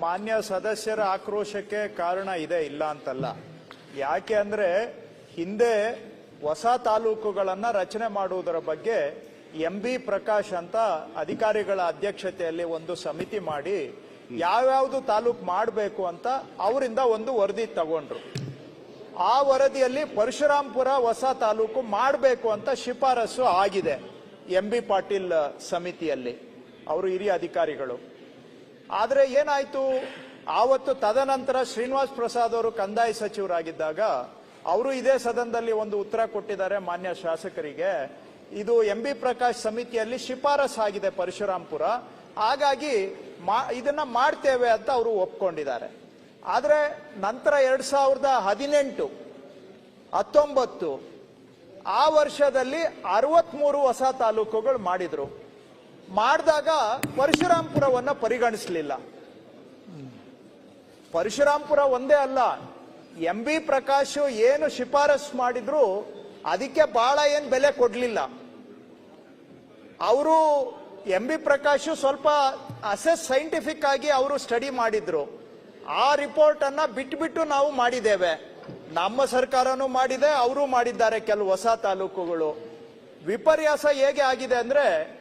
ಮಾನ್ಯ ಸದಸ್ಯರ ಆಕ್ರೋಶಕ್ಕೆ ಕಾರಣ ಇದೆ, ಇಲ್ಲ ಅಂತಲ್ಲ. ಯಾಕೆ ಅಂದ್ರೆ ಹಿಂದೆ ಹೊಸ ತಾಲೂಕುಗಳನ್ನ ರಚನೆ ಮಾಡುವುದರ ಬಗ್ಗೆ ಎಂ ಬಿ ಪ್ರಕಾಶ್ ಅಂತ ಅಧಿಕಾರಿಗಳ ಅಧ್ಯಕ್ಷತೆಯಲ್ಲಿ ಒಂದು ಸಮಿತಿ ಮಾಡಿ ಯಾವ್ಯಾವುದು ತಾಲೂಕು ಮಾಡಬೇಕು ಅಂತ ಅವರಿಂದ ಒಂದು ವರದಿ ತಗೊಂಡ್ರು. ಆ ವರದಿಯಲ್ಲಿ ಪರಶುರಾಂಪುರ ಹೊಸ ತಾಲೂಕು ಮಾಡಬೇಕು ಅಂತ ಶಿಫಾರಸು ಆಗಿದೆ ಎಂ ಬಿ ಪಾಟೀಲ್ ಸಮಿತಿಯಲ್ಲಿ. ಅವರು ಹಿರಿಯ ಅಧಿಕಾರಿಗಳು. ಆದ್ರೆ ಏನಾಯ್ತು? ಆವತ್ತು ತದನಂತರ ಶ್ರೀನಿವಾಸ್ ಪ್ರಸಾದ್ ಅವರು ಕಂದಾಯ ಸಚಿವರಾಗಿದ್ದಾಗ ಅವರು ಇದೇ ಸದನದಲ್ಲಿ ಒಂದು ಉತ್ತರ ಕೊಟ್ಟಿದ್ದಾರೆ ಮಾನ್ಯ ಶಾಸಕರಿಗೆ. ಇದು ಎಂ ಬಿ ಪ್ರಕಾಶ್ ಸಮಿತಿಯಲ್ಲಿ ಶಿಫಾರಸ್ ಆಗಿದೆ ಪರಶುರಾಂಪುರ. ಹಾಗಾಗಿ ಇದನ್ನ ಮಾಡ್ತೇವೆ ಅಂತ ಅವರು ಒಪ್ಕೊಂಡಿದ್ದಾರೆ. ಆದರೆ ನಂತರ ಎರಡ್ ಸಾವಿರದ ಹದಿನೆಂಟು, ಹತ್ತೊಂಬತ್ತು, ಆ ವರ್ಷದಲ್ಲಿ ಅರವತ್ಮೂರು ಹೊಸ ತಾಲೂಕುಗಳು ಮಾಡಿದ್ರು. ಮಾಡಿದಾಗ ಪರಶುರಾಂಪುರವನ್ನ ಪರಿಗಣಿಸಲಿಲ್ಲ. ಪರಶುರಾಂಪುರ ಒಂದೇ ಅಲ್ಲ ಎಂ ಬಿ ಪ್ರಕಾಶ್ ಏನು ಶಿಫಾರಸ್ ಮಾಡಿದ್ರು ಅದಕ್ಕೆ ಬಹಳ ಏನ್ ಬೆಲೆ ಕೊಡ್ಲಿಲ್ಲ. ಅವರು ಎಂ ಬಿ ಪ್ರಕಾಶ್ ಸ್ವಲ್ಪ ಅಸೆಸ್ ಸೈಂಟಿಫಿಕ್ ಆಗಿ ಅವರು ಸ್ಟಡಿ ಮಾಡಿದ್ರು. ಆ ರಿಪೋರ್ಟ್ ಅನ್ನ ಬಿಟ್ಬಿಟ್ಟು ನಾವು ಮಾಡಿದ್ದೇವೆ. ನಮ್ಮ ಸರ್ಕಾರನೂ ಮಾಡಿದೆ, ಅವರು ಮಾಡಿದ್ದಾರೆ ಕೆಲವು ಹೊಸ ತಾಲೂಕುಗಳು. ವಿಪರ್ಯಾಸ ಹೇಗೆ ಆಗಿದೆ ಅಂದ್ರೆ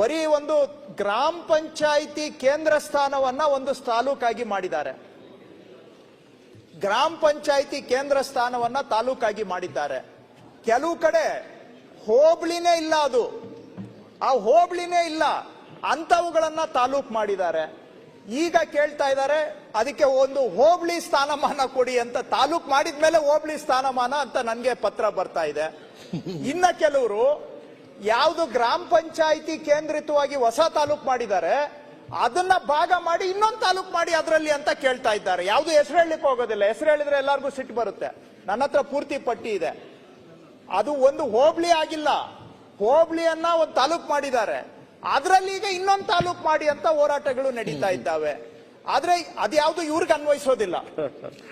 ಬರೀ ಒಂದು ಗ್ರಾಮ ಪಂಚಾಯಿತಿ ಕೇಂದ್ರ ಸ್ಥಾನವನ್ನ ಒಂದು ತಾಲೂಕಾಗಿ ಮಾಡಿದ್ದಾರೆ. ಗ್ರಾಮ ಪಂಚಾಯಿತಿ ಕೇಂದ್ರ ಸ್ಥಾನವನ್ನ ತಾಲೂಕಾಗಿ ಮಾಡಿದ್ದಾರೆ. ಕೆಲವು ಕಡೆ ಹೋಬಳಿನೇ ಇಲ್ಲ ಅದು. ಆ ಹೋಬಳಿನೇ ಇಲ್ಲ. ಅಂತವುಗಳನ್ನ ತಾಲೂಕ್ ಮಾಡಿದ್ದಾರೆ. ಈಗ ಕೇಳ್ತಾ ಇದ್ದಾರೆ, ಅದಕ್ಕೆ ಒಂದು ಹೋಬಳಿ ಸ್ಥಾನಮಾನ ಕೊಡಿ ಅಂತ ತಾಲೂಕ್ ಮಾಡಿದ್ಮೇಲೆ ಹೋಬಳಿ ಸ್ಥಾನಮಾನ ಅಂತ ನನಗೆ ಪತ್ರ ಬರ್ತಾ ಇದೆ. ಇನ್ನ ಕೆಲವರು ಯಾವುದು ಗ್ರಾಮ ಪಂಚಾಯಿತಿ ಕೇಂದ್ರಿತವಾಗಿ ಹೊಸ ತಾಲೂಕ್ ಮಾಡಿದ್ದಾರೆ. ಅದನ್ನ ಭಾಗ ಮಾಡಿ ಇನ್ನೊಂದು ತಾಲೂಕ್ ಮಾಡಿ ಅದರಲ್ಲಿ ಅಂತ ಕೇಳ್ತಾ ಇದ್ದಾರೆ. ಯಾವುದು ಹೆಸರು ಹೇಳಲಿಕ್ಕೆ ಹೋಗೋದಿಲ್ಲ. ಹೆಸರು ಹೇಳಿದ್ರೆ ಎಲ್ಲರಿಗೂ ಸಿಟ್ಟು ಬರುತ್ತೆ. ನನ್ನ ಹತ್ರ ಪೂರ್ತಿ ಪಟ್ಟಿ ಇದೆ. ಅದು ಒಂದು ಹೋಬಳಿ ಆಗಿಲ್ಲ. ಹೋಬಳಿಯನ್ನ ಒಂದು ತಾಲೂಕ್ ಮಾಡಿದ್ದಾರೆ. ಅದರಲ್ಲಿ ಈಗ ಇನ್ನೊಂದು ತಾಲೂಕ್ ಮಾಡಿ ಅಂತ ಹೋರಾಟಗಳು ನಡೀತಾ ಇದ್ದಾವೆ. ಆದ್ರೆ ಅದ್ಯಾವುದು ಇವ್ರಿಗೆ ಅನ್ವಯಿಸೋದಿಲ್ಲ.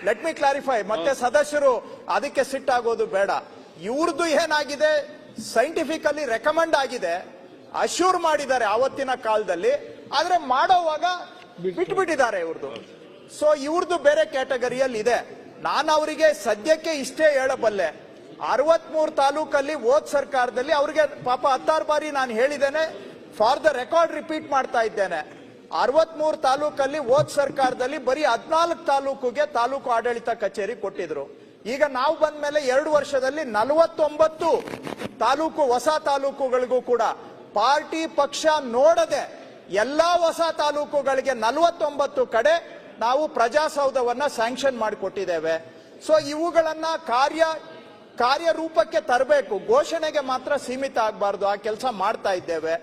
ಲೆಟ್ ಮಿ ಕ್ಲಾರಿಫೈ ಮತ್ತೆ ಸದಸ್ಯರು ಅದಕ್ಕೆ ಸಿಟ್ಟಾಗೋದು ಬೇಡ. ಇವ್ರದ್ದು ಏನಾಗಿದೆ? ಸೈಂಟಿಫಿಕಲಿ ರೆಕಮೆಂಡ್ ಆಗಿದೆ ಅಶ್ಯೂರ್ ಮಾಡಿದ್ದಾರೆ ಆವತ್ತಿನ ಕಾಲದಲ್ಲಿ, ಆದ್ರೆ ಮಾಡೋವಾಗ ಬಿಟ್ಬಿಟ್ಟಿದ್ದಾರೆ ಇವ್ರದ್ದು ಸೊ ಇವ್ರದ್ದು ಬೇರೆ ಕ್ಯಾಟಗರಿಯಲ್ಲಿ ಇದೆ ನಾನು ಅವರಿಗೆ ಸದ್ಯಕ್ಕೆ ಇಷ್ಟೇ ಹೇಳಬಲ್ಲೆ. ಅರವತ್ಮೂರು ತಾಲೂಕಲ್ಲಿ ಓದ್ ಸರ್ಕಾರದಲ್ಲಿ ಅವ್ರಿಗೆ ಪಾಪ ಹತ್ತಾರು ಬಾರಿ ನಾನು ಹೇಳಿದ್ದೇನೆ ಫಾರ್ ದ ರೆಕಾರ್ಡ್ ರಿಪೀಟ್ ಮಾಡ್ತಾ ಇದ್ದೇನೆ. ಅರವತ್ಮೂರು ತಾಲೂಕಲ್ಲಿ ಓದ್ ಸರ್ಕಾರದಲ್ಲಿ ಬರೀ ಹದಿನಾಲ್ಕು ತಾಲೂಕುಗೆ ತಾಲೂಕು ಆಡಳಿತ ಕಚೇರಿ ಕೊಟ್ಟಿದ್ರು. ಈಗ ನಾವು ಬಂದ ಮೇಲೆ ಎರಡು ವರ್ಷದಲ್ಲಿ ನಲವತ್ತೊಂಬತ್ತು ತಾಲೂಕು, ಹೊಸ ತಾಲೂಕುಗಳಿಗೂ ಕೂಡ ಪಾರ್ಟಿ ಪಕ್ಷ ನೋಡದೆ ಎಲ್ಲಾ ಹೊಸ ತಾಲೂಕುಗಳಿಗೆ ನಲವತ್ತೊಂಬತ್ತು ಕಡೆ ನಾವು ಪ್ರಜಾಸೌಧವನ್ನ ಸ್ಯಾಂಕ್ಷನ್ ಮಾಡಿಕೊಟ್ಟಿದ್ದೇವೆ. ಸೊ ಇವುಗಳನ್ನ ಕಾರ್ಯ, ಕಾರ್ಯರೂಪಕ್ಕೆ ತರಬೇಕು. ಘೋಷಣೆಗೆ ಮಾತ್ರ ಸೀಮಿತ ಆಗಬಾರ್ದು. ಆ ಕೆಲಸ ಮಾಡ್ತಾ ಇದ್ದೇವೆ.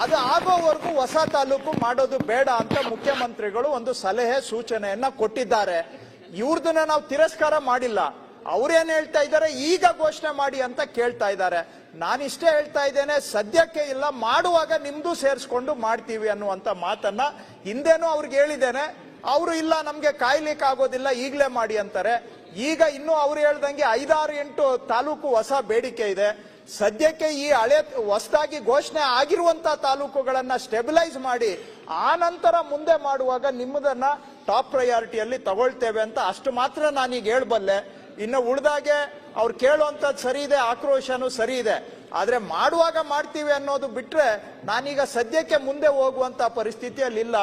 ಅದು ಆಗೋವರೆಗೂ ಹೊಸ ತಾಲೂಕು ಮಾಡೋದು ಬೇಡ ಅಂತ ಮುಖ್ಯಮಂತ್ರಿಗಳು ಒಂದು ಸಲಹೆ, ಸೂಚನೆಯನ್ನ ಕೊಟ್ಟಿದ್ದಾರೆ. ಇವ್ರದನ್ನ ನಾವು ತಿರಸ್ಕಾರ ಮಾಡಿಲ್ಲ. ಅವ್ರೇನ್ ಹೇಳ್ತಾ ಇದ್ದಾರೆ? ಈಗ ಘೋಷಣೆ ಮಾಡಿ ಅಂತ ಕೇಳ್ತಾ ಇದ್ದಾರೆ. ನಾನಿಷ್ಟೇ ಹೇಳ್ತಾ ಇದ್ದೇನೆ, ಸದ್ಯಕ್ಕೆ ಇಲ್ಲ, ಮಾಡುವಾಗ ನಿಮ್ದು ಸೇರಿಸ್ಕೊಂಡು ಮಾಡ್ತೀವಿ ಅನ್ನುವಂತ ಮಾತನ್ನ ಹಿಂದೆನೂ ಅವ್ರಿಗೆ ಹೇಳಿದ್ದೇನೆ. ಅವರು ಇಲ್ಲ, ನಮಗೆ ಕಾಯ್ಲಿಕ್ಕೆ ಆಗೋದಿಲ್ಲ, ಈಗಲೇ ಮಾಡಿ ಅಂತಾರೆ. ಈಗ ಇನ್ನೂ ಅವ್ರು ಹೇಳ್ದಂಗೆ ಐದಾರು ಎಂಟು ತಾಲೂಕು ಹೊಸ ಬೇಡಿಕೆ ಇದೆ. ಸದ್ಯಕ್ಕೆ ಈ ಹಳೆ, ಹೊಸದಾಗಿ ಘೋಷಣೆ ಆಗಿರುವಂತ ತಾಲೂಕುಗಳನ್ನ ಸ್ಟೆಬಿಲೈಸ್ ಮಾಡಿ ಆ ನಂತರ ಮುಂದೆ ಮಾಡುವಾಗ ನಿಮ್ಮದನ್ನ ಟಾಪ್ ಪ್ರಯಾರಿಟಿಯಲ್ಲಿ ತಗೊಳ್ತೇವೆ ಅಂತ ಅಷ್ಟು ಮಾತ್ರ ನಾನೀಗ ಹೇಳ್ಬಲ್ಲೆ. ಇನ್ನು ಉಳಿದಾಗೆ ಅವ್ರು ಕೇಳುವಂಥದ್ದು ಸರಿ ಇದೆ, ಆಕ್ರೋಶನೂ ಸರಿ ಇದೆ. ಆದರೆ ಮಾಡುವಾಗ ಮಾಡ್ತೀವಿ ಅನ್ನೋದು ಬಿಟ್ರೆ ನಾನೀಗ ಸದ್ಯಕ್ಕೆ ಮುಂದೆ ಹೋಗುವಂತ ಪರಿಸ್ಥಿತಿಯಲ್ಲಿ ಇಲ್ಲ.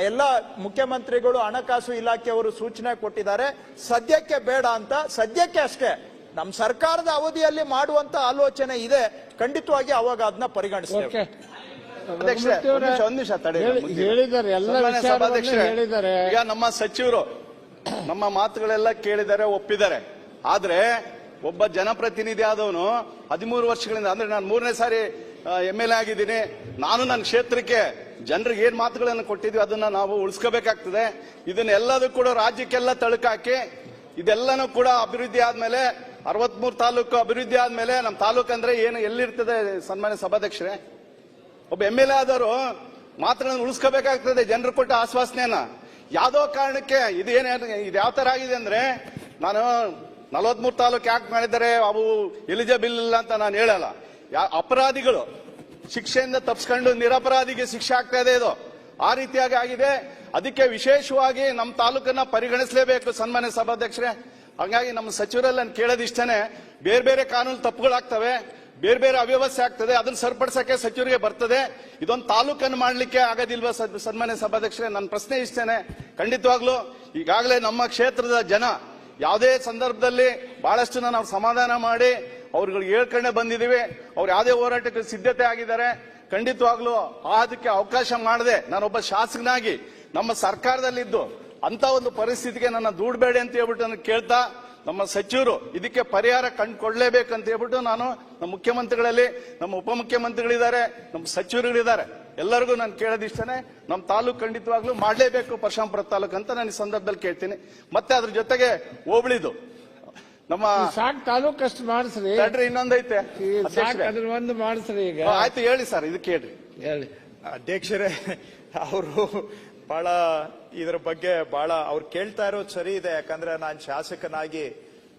ಎಲ್ಲ ಮುಖ್ಯಮಂತ್ರಿಗಳು, ಹಣಕಾಸು ಇಲಾಖೆಯವರು ಸೂಚನೆ ಕೊಟ್ಟಿದ್ದಾರೆ. ಸದ್ಯಕ್ಕೆ ಬೇಡ ಅಂತ, ಸದ್ಯಕ್ಕೆ ಅಷ್ಟೇ. ನಮ್ಮ ಸರ್ಕಾರದ ಅವಧಿಯಲ್ಲಿ ಮಾಡುವಂತ ಆಲೋಚನೆ ಇದೆ. ಖಂಡಿತವಾಗಿ ಅವಾಗ ಅದನ್ನ ಪರಿಗಣಿಸ್ತೇವೆ. ಅಧ್ಯಕ್ಷರೇ, ಒಂದ್ ನಿಮಿಷ, ಒಂದ್ ನಿಮಿಷ ತಡಿ, ಹೇಳಿದ್ದಾರೆ ಎಲ್ಲ ಸನ್ಮಾನ್ಯ ವಿಚಾರವನ್ನು ಸಭಾಧ್ಯಕ್ಷರೇ, ಹೇಳಿದ್ದಾರೆ. ಈಗ ನಮ್ಮ ಸಚಿವರು ನಮ್ಮ ಮಾತುಗಳೆಲ್ಲ ಕೇಳಿದ್ದಾರೆ ಒಪ್ಪಿದ್ದಾರೆ. ಆದ್ರೆ ಒಬ್ಬ ಜನಪ್ರತಿನಿಧಿ ಆದವನು ಹದಿಮೂರು ವರ್ಷಗಳಿಂದ ಅಂದ್ರೆ ನಾನು ಮೂರನೇ ಸಾರಿ ಎಂ ಎಲ್ ಎ ಆಗಿದ್ದೀನಿ. ನಾನು ನನ್ನ ಕ್ಷೇತ್ರಕ್ಕೆ ಜನರಿಗೆ ಏನ್ ಮಾತುಗಳನ್ನು ಕೊಟ್ಟಿದ್ವಿ ಅದನ್ನ ನಾವು ಉಳಿಸ್ಕೋಬೇಕಾಗ್ತದೆ. ಇದನ್ನೆಲ್ಲದೂ ಕೂಡ ರಾಜ್ಯಕ್ಕೆಲ್ಲ ತಳುಕಾಕಿ ಇದೆಲ್ಲನೂ ಕೂಡ ಅಭಿವೃದ್ಧಿ ಆದ್ಮೇಲೆ ಅರವತ್ಮೂರು ತಾಲೂಕು ಅಭಿವೃದ್ಧಿ ಆದ್ಮೇಲೆ ನಮ್ಮ ತಾಲೂಕು ಅಂದ್ರೆ ಏನು ಎಲ್ಲಿರ್ತದೆ ಸನ್ಮಾನ್ಯ ಸಭಾಧ್ಯಕ್ಷರೇ? ಒಬ್ಬ ಎಂ ಎಲ್ ಎ ಆದವರು ಮಾತುಗಳನ್ನು ಉಳಿಸ್ಕೋಬೇಕಾಗ್ತದೆ. ಜನರು ಕೊಟ್ಟ ಆಶ್ವಾಸನೆಯನ್ನ. ಯಾವ್ದೋ ಕಾರಣಕ್ಕೆ ಇದು ಏನ್ ಇದು ಯಾವ ತರ ಆಗಿದೆ ಅಂದ್ರೆ ನಾನು ನಲವತ್ಮೂರು ತಾಲೂಕು ಯಾಕೆ ಮಾಡಿದ್ದಾರೆ. ಅವು ಎಲಿಜಿಬಲ್ ಇಲ್ಲ ಅಂತ ನಾನು ಹೇಳಲ್ಲ. ಅಪರಾಧಿಗಳು ಶಿಕ್ಷೆಯಿಂದ ತಪ್ಪಿಸ್ಕೊಂಡು ನಿರಪರಾಧಿಗೆ ಶಿಕ್ಷೆ ಆಗ್ತಾ ಇದೆ ಇದು. ಆ ರೀತಿಯಾಗಿ ಆಗಿದೆ. ಅದಕ್ಕೆ ವಿಶೇಷವಾಗಿ ನಮ್ಮ ತಾಲೂಕನ್ನ ಪರಿಗಣಿಸಲೇಬೇಕು ಸನ್ಮಾನ್ಯ ಸಭಾಧ್ಯಕ್ಷರೇ. ಹಾಗಾಗಿ ನಮ್ಮ ಸಚಿವರಲ್ಲಿ ನಾನು ಕೇಳೋದಿಷ್ಟನೇ. ಬೇರೆ ಬೇರೆ ಕಾನೂನು ತಪ್ಪುಗಳಾಗ್ತವೆ. ಬೇರೆ ಬೇರೆ ಅವ್ಯವಸ್ಥೆ ಆಗ್ತದೆ, ಅದನ್ನ ಸರಿಪಡಿಸಕ್ಕೆ ಸಚಿವರಿಗೆ ಬರ್ತದೆ. ಇದೊಂದು ತಾಲೂಕನ್ನು ಮಾಡ್ಲಿಕ್ಕೆ ಆಗೋದಿಲ್ವಾ ಸನ್ಮಾನ್ಯ ಸಭಾಧ್ಯಕ್ಷರೇ? ನನ್ನ ಪ್ರಶ್ನೆ ಇಷ್ಟೇನೆ. ಖಂಡಿತವಾಗ್ಲೂ ಈಗಾಗಲೇ ನಮ್ಮ ಕ್ಷೇತ್ರದ ಜನ ಯಾವುದೇ ಸಂದರ್ಭದಲ್ಲಿ ಬಹಳಷ್ಟು ನಾವು ಸಮಾಧಾನ ಮಾಡಿ ಅವ್ರಿಗೆ ಹೇಳ್ಕೊಂಡೆ ಬಂದಿದ್ದೀವಿ. ಅವ್ರು ಯಾವುದೇ ಹೋರಾಟಕ್ಕೆ ಸಿದ್ಧತೆ ಆಗಿದ್ದಾರೆ. ಖಂಡಿತವಾಗ್ಲೂ ಅದಕ್ಕೆ ಅವಕಾಶ ಮಾಡದೆ ನಾನೊಬ್ಬ ಶಾಸಕನಾಗಿ ನಮ್ಮ ಸರ್ಕಾರದಲ್ಲಿದ್ದು ಅಂತ ಒಂದು ಪರಿಸ್ಥಿತಿಗೆ ನನ್ನ ದೂಡಬೇಡಿ ಅಂತ ಹೇಳ್ಬಿಟ್ಟು ನಾನು ಕೇಳ್ತಾ ನಮ್ಮ ಸಚಿವರು ಇದಕ್ಕೆ ಪರಿಹಾರ ಕಂಡುಕೊಳ್ಳೇಬೇಕಂತ ಹೇಳ್ಬಿಟ್ಟು ನಾನು ನಮ್ಮ ಮುಖ್ಯಮಂತ್ರಿಗಳಲ್ಲಿ ನಮ್ಮ ಉಪಮುಖ್ಯಮಂತ್ರಿಗಳಿದ್ದಾರೆ ನಮ್ಮ ಸಚಿವರುಗಳಿದ್ದಾರೆ. ಎಲ್ಲರಿಗೂ ನಾನು ಕೇಳೋದಿಷ್ಟೇ ನಮ್ಮ ತಾಲೂಕು ಖಂಡಿತವಾಗ್ಲೂ ಮಾಡಲೇಬೇಕು ಪರಶಾಂಪುರ ತಾಲೂಕು ಅಂತ ನಾನು ಈ ಸಂದರ್ಭದಲ್ಲಿ ಕೇಳ್ತೀನಿ. ಮತ್ತೆ ಅದ್ರ ಜೊತೆಗೆ ಹೋಬಳಿದು. ನಮ್ಮ ಸಾಕ್ ತಾಲೂಕ್ ಅಷ್ಟು ಮಾಡಿಸ್ರಿ. ತಡ್ರಿ ಇನ್ನೊಂದೈತೆ. ಅದ್ರ ಒಂದು ಮಾಡಿಸ್ರಿ ಈಗ. ಆಯ್ತು ಹೇಳಿ ಸರ್ ಇದು ಕೇಳ್ರಿ. ಹೇಳಿ. ಅಧ್ಯಕ್ಷರೇ ಅವರು ಬಹಳ ಇದ್ರ ಬಗ್ಗೆ ಬಹಳ ಅವ್ರು ಕೇಳ್ತಾ ಇರೋದು ಸರಿ ಇದೆ. ಯಾಕಂದ್ರೆ ನಾನು ಶಾಸಕನಾಗಿ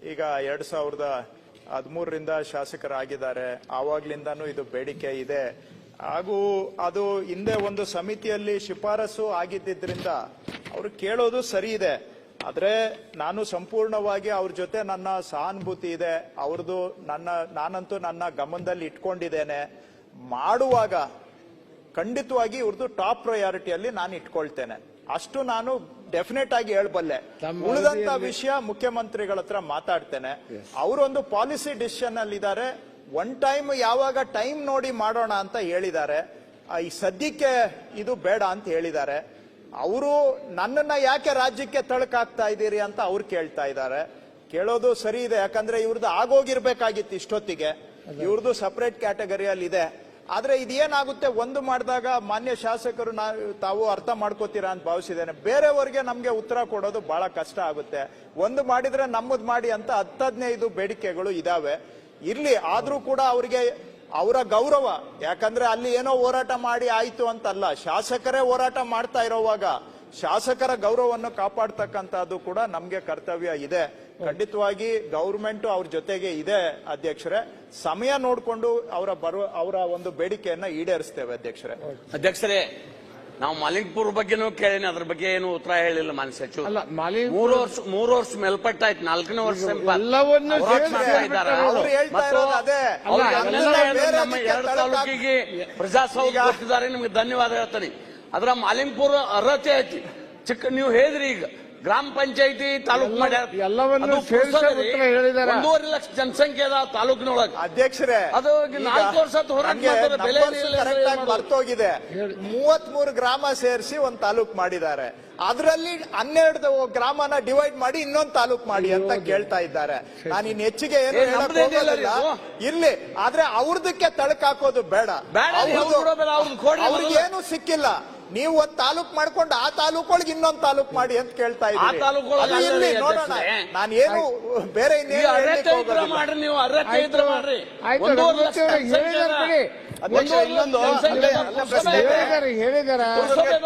ಈಗ ಎರಡ್ ಸಾವಿರದ ಹದಿಮೂರರಿಂದ ಶಾಸಕರಾಗಿದ್ದಾರೆ. ಆವಾಗ್ಲಿಂದಾನು ಇದು ಬೇಡಿಕೆ ಇದೆ. ಹಾಗೂ ಅದು ಹಿಂದೆ ಒಂದು ಸಮಿತಿಯಲ್ಲಿ ಶಿಫಾರಸು ಆಗಿದ್ದರಿಂದ ಅವರು ಕೇಳೋದು ಸರಿ ಇದೆ. ಆದ್ರೆ ನಾನು ಸಂಪೂರ್ಣವಾಗಿ ಅವ್ರ ಜೊತೆ ನನ್ನ ಸಹಾನುಭೂತಿ ಇದೆ. ಅವ್ರದ್ದು ನನ್ನ, ನಾನಂತೂ ನನ್ನ ಗಮನದಲ್ಲಿ ಇಟ್ಕೊಂಡಿದ್ದೇನೆ. ಮಾಡುವಾಗ ಖಂಡಿತವಾಗಿ ಇವ್ರದ್ದು ಟಾಪ್ ಪ್ರಯಾರಿಟಿಯಲ್ಲಿ ನಾನು ಇಟ್ಕೊಳ್ತೇನೆ. ಅಷ್ಟು ನಾನು ಡೆಫಿನೆಟ್ ಆಗಿ ಹೇಳ್ಬಲ್ಲೆ. ಉಳಿದಂತ ವಿಷಯ ಮುಖ್ಯಮಂತ್ರಿಗಳ ಹತ್ರ ಮಾತಾಡ್ತೇನೆ. ಅವರೊಂದು ಪಾಲಿಸಿ ಡಿಸಿಷನ್ ಅಲ್ಲಿ ಇದ್ದಾರೆ ಒನ್ ಟೈಮ್ ಯಾವಾಗ ಟೈಮ್ ನೋಡಿ ಮಾಡೋಣ ಅಂತ ಹೇಳಿದ್ದಾರೆ. ಈ ಸದ್ಯಕ್ಕೆ ಇದು ಬೇಡ ಅಂತ ಹೇಳಿದ್ದಾರೆ. ಅವರು ನನ್ನನ್ನ ಯಾಕೆ ರಾಜ್ಯಕ್ಕೆ ತಳಕಾಗ್ತಾ ಇದ್ದೀರಿ ಅಂತ ಅವ್ರು ಕೇಳ್ತಾ ಇದ್ದಾರೆ. ಕೇಳೋದು ಸರಿ ಇದೆ. ಯಾಕಂದ್ರೆ ಇವ್ರದ್ದು ಆಗೋಗಿರ್ಬೇಕಾಗಿತ್ತು ಇಷ್ಟೊತ್ತಿಗೆ. ಇವ್ರದ್ದು ಸಪರೇಟ್ ಕ್ಯಾಟಗರಿಯಲ್ಲಿ ಇದೆ. ಆದ್ರೆ ಇದೇನಾಗುತ್ತೆ? ಒಂದು ಮಾಡಿದಾಗ ಮಾನ್ಯ ಶಾಸಕರು ನಾ, ತಾವು ಅರ್ಥ ಮಾಡ್ಕೋತೀರಾ ಅಂತ ಭಾವಿಸಿದ್ದೇನೆ. ಬೇರೆಯವರಿಗೆ ನಮಗೆ ಉತ್ತರ ಕೊಡೋದು ಬಹಳ ಕಷ್ಟ ಆಗುತ್ತೆ. ಒಂದು ಮಾಡಿದ್ರೆ ನಮ್ಮದು ಮಾಡಿ ಅಂತ ಹತ್ತು ಹದಿನೈದು ಬೇಡಿಕೆಗಳು ಇದಾವೆ. ಇರ್ಲಿ, ಆದರೂ ಕೂಡ ಅವರಿಗೆ ಅವರ ಗೌರವ. ಯಾಕಂದ್ರೆ ಅಲ್ಲಿ ಏನೋ ಹೋರಾಟ ಮಾಡಿ ಆಯ್ತು ಅಂತಲ್ಲ. ಶಾಸಕರೇ ಹೋರಾಟ ಮಾಡ್ತಾ ಇರೋವಾಗ ಶಾಸಕರ ಗೌರವವನ್ನು ಕಾಪಾಡ್ತಕ್ಕಂಥದ್ದು ಕೂಡ ನಮಗೆ ಕರ್ತವ್ಯ ಇದೆ. ಖಂಡಿತವಾಗಿ ಗೌರ್ಮೆಂಟ್ ಅವ್ರ ಜೊತೆಗೆ ಇದೆ ಅಧ್ಯಕ್ಷರೇ. ಸಮಯ ನೋಡ್ಕೊಂಡು ಅವರ ಬರುವ ಅವರ ಒಂದು ಬೇಡಿಕೆಯನ್ನ ಈಡೇರಿಸ್ತೇವೆ ಅಧ್ಯಕ್ಷರೇ. ಅಧ್ಯಕ್ಷರೇ ನಾವು ಮಾಲಿಂಗ್ಪುರ್ ಬಗ್ಗೆನೂ ಕೇಳಿನಿ ಅದ್ರ ಬಗ್ಗೆ ಏನು ಉತ್ತರ ಹೇಳಿಲ್ಲ ಮಾನ್ಯ ಸಚಿವ ಅಲ್ಲ ಮಾಲಿಂಗ್ ಮೂರು ವರ್ಷ ಮೂರು ವರ್ಷ ಮೇಲ್ಪಟ್ಟಾಯ್ತು ನಾಲ್ಕನೇ ವರ್ಷ ಸಂಪ- ಎಲ್ಲವನ್ನೂ ಹೋರಾಟ ಸೇರ್ಸಿ ಮಾಡ್ತಾ ಇದ್ದಾರೆ. ಹೇಳ್ಬಿಟ್ಟು ಅವ್ರು ಹೇಳ್ತಾ ಮತ್ತು ಇರೋದು ಅದೇ. ಅಲ್ಲ, ಎಲ್ಲ ಎಲ್ಲ ಹೇಳಿದ್ರು ಬೇರೆ ನಮ್ಮ ಅದಕ್ಕೆ ಎರಡು ತಳಕಾಗ್- ತಾಲೂಕಿಗೆ ಪ್ರಜಾಸೌಧ ಕೊಟ್ಟಿದ್ದಾರೆ ನಿಮ್ಗೆ ಧನ್ಯವಾದ ಹೇಳ್ತೀನಿ. ಅದ್ರ ಮಾಲಿಂಗ್ಪುರ ಅರ್ಹತೆ ಐತಿ. ಚಿಕ್ಕ ನೀವು ಹೇಳಿದ್ರಿ ಈಗ ಗ್ರಾಮ ಪಂಚಾಯತಿ ತಾಲೂಕು ಮಾಡ್ಯಾರ ಎಲ್ಲವನ್ನೂ. ಹೇಳಿದ್ದಾರೆ. ಒಂದೂವರೆ ಲಕ್ಷ ಜನಸಂಖ್ಯೆ ಅದ ತಾಲೂಕಿನೊಳಗೆ. ಅಧ್ಯಕ್ಷರೇ ಅದು ನಾಲ್ಕು ವರ್ಷ ಬೆಲೆ ಇಲ್ಲ, ಕರೆಕ್ಟ್ ಆಗಿ ಮಾಡೋದು. ಬರ್ತೋಗಿದೆ ಮೂವತ್ ಮೂರು ಗ್ರಾಮ ಸೇರಿಸಿ ಒಂದ್ ತಾಲೂಕ್ ಮಾಡಿದ್ದಾರೆ. ಅದರಲ್ಲಿ ಹನ್ನೆರಡು ಗ್ರಾಮನ ಡಿವೈಡ್ ಮಾಡಿ ಇನ್ನೊಂದು ತಾಲೂಕ್ ಮಾಡಿ ಅಂತ ಕೇಳ್ತಾ ಇದ್ದಾರೆ. ನಾನು ಇನ್ ಹೆಚ್ಚಿಗೆ. ಇರ್ಲಿ ಆದ್ರೆ ಅವ್ರದಕ್ಕೆ ತಳಕಾಕೋದು ಬೇಡ. ಅವ್ರಿಗೆ ಏನು ಸಿಕ್ಕಿಲ್ಲ. ನೀವು ಒಂದ್ ತಾಲೂಕ್ ಮಾಡ್ಕೊಂಡು ಆ ತಾಲೂಕೊಳಗೆ ಇನ್ನೊಂದ್ ತಾಲೂಕ್ ಮಾಡಿ ಅಂತ ಕೇಳ್ತಾ ಇದ್ದೀನಿ ತಾಲೂಕೊಳಗೆ ಅದು ಅಲ್ಲ ಇರ್ಲಿ ನೋಡೋಣ. ಅಧ್ಯಕ್ಷರೇ. ನಾನು ಏನು ಬೇರೆ ಈ ಇನ್ನೇನು ಅರ್ಹತೆ ಹೇಳಲಿಕ್ಕೆ ಇದ್ರೆ ಹೋಗೋದಿಲ್ಲ. ಮಾಡ್ರಿ ನೀವು ಅರ್ಹತೆ ಆಯ್ತು, ಮಾಡ್ರಿ. ಆಯ್ತು, ಒಂದೂವರೆ ರಘುಪತಿ ಲಕ್ಷ ಅವ್ರಿಗೆ ಹೇಳಿದಾರೆ ಬಿಡಿ. ಅಧ್ಯಕ್ಷ, ಒಂದೂವರೆ ಇನ್ನೊಂದು ಜನಸಂಖ್ಯೆ ಅಲ್ಲೇ- ಅಲ್ಲೇ ಪ್ರಶ್ನೆ ಇದೆ. ಹೇಳಿದಾರೆ ಹೇಳಿದಾರೆ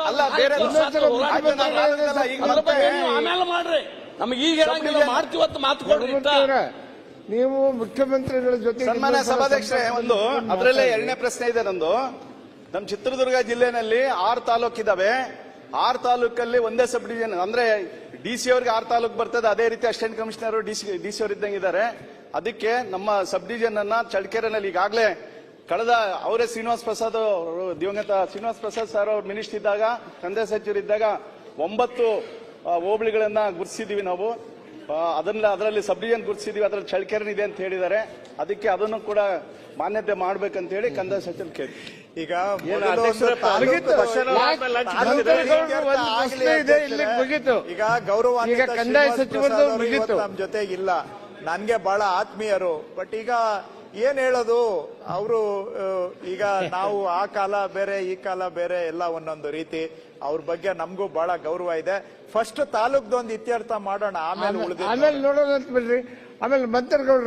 ಅಲ್ಲ, ಬೇರೆ ಈಗ ಅದ್ರ ಬಗ್ಗೆ ನೀವು ಆಮೇಲೆ ಮಾಡ್ರಿ. ನಮಗೆ ಈಗ ಹೇಳಂಗಿಲ್ಲ ಮಾಡ್ತೀವಿ ಅಂತ ಮಾತು ಕೊಡ್ರಿ ಇಷ್ಟ. ರಘುಪತಿ ನೀವು ಮುಖ್ಯಮಂತ್ರಿಗಳ ಜೊತೆ ಸನ್ಮಾನ್ಯ ಸಭಾಧ್ಯಕ್ಷರೇ ಒಂದು ಅದರಲ್ಲೇ ಎರಡನೇ ಪ್ರಶ್ನೆ ಇದೆ ನಂದು. ನಮ್ಮ ಚಿತ್ರದುರ್ಗ ಜಿಲ್ಲೆನಲ್ಲಿ ಆರು ತಾಲೂಕಿದಾವೆ ಆರು ತಾಲೂಕಲ್ಲಿ ಒಂದೇ ಸಬ್ ಡಿವಿಷನ್ ಅಂದ್ರೆ ಡಿ ಸಿ ಅವ್ರಿಗೆ ಆರು ತಾಲೂಕು ಬರ್ತದೆ, ಅದೇ ರೀತಿ assistant commissioner D C D C ಅವ್ರು ಇದ್ದಂಗೆ ಇದ್ದಾರೆ ಅದಕ್ಕೆ ನಮ್ಮ ಸಬ್ ಡಿವಿಷನ್ ಅನ್ನ ಈಗಾಗಲೇ ಕಳೆದ ಅವರೇ ಶ್ರೀನಿವಾಸ್ ಪ್ರಸಾದ್ ಅವರು, ದಿವಂಗತ ಶ್ರೀನಿವಾಸ್ ಪ್ರಸಾದ್ ಸರ್ ಅವರು ಮಿನಿಸ್ಟರ್ ಇದ್ದಾಗ ಕಂದಾಯ ಸಚಿವರು ಇದ್ದಾಗ ಒಂಬತ್ತು ಹೋಬಳಿಗಳನ್ನ ಗುರುತಿಸಿದೀವಿ ನಾವು. ಅದನ್ನ ಅದರಲ್ಲಿ ಸಬ್ ಡಿವಿಷನ್ ಗುರುತಿಸಿದೀವಿ ಅದರಲ್ಲಿ ಚಳ್ಳಕೆರೆ ಇದೆ ಅಂತ ಹೇಳಿದ್ದಾರೆ. ಅದಕ್ಕೆ ಅದನ್ನು ಕೂಡ ಮಾನ್ಯತೆ ಮಾಡ್ಬೇಕಂತ ಹೇಳಿ ಕಂದಾಯ ಸಚಿವರು ಕೇಳಿ. ಈಗ ಈಗ ಗೌರವ ಕಂದಾಯ ಸಚಿವರು ಸಚಿವರದ್ದು ಜೊತೆ ಇಲ್ಲ. ನನ್ಗೆ ಬಹಳ ಆತ್ಮೀಯರು. ಬಟ್ ಈಗ ಏನ್ ಹೇಳೋದು? ಅವರು ಈಗ ನಾವು ಆ ಕಾಲ ಬೇರೆ ಈ ಕಾಲ ಬೇರೆ ಎಲ್ಲ ಒಂದೊಂದು ರೀತಿ. ಅವ್ರ ಬಗ್ಗೆ ನಮಗೂ ಬಹಳ ಗೌರವ ಇದೆ. ಫಸ್ಟ್ ತಾಲೂಕ್ದೊಂದು ಇತ್ಯರ್ಥ ಮಾಡೋಣ ಆಮೇಲೆ ಉಳಿದ ಆಮೇಲೆ ನೋಡೋಣ ಅಂತ ಬಿಡ್ರಿ ಆಮೇಲೆ ಮಂತ್ರಿಗಳು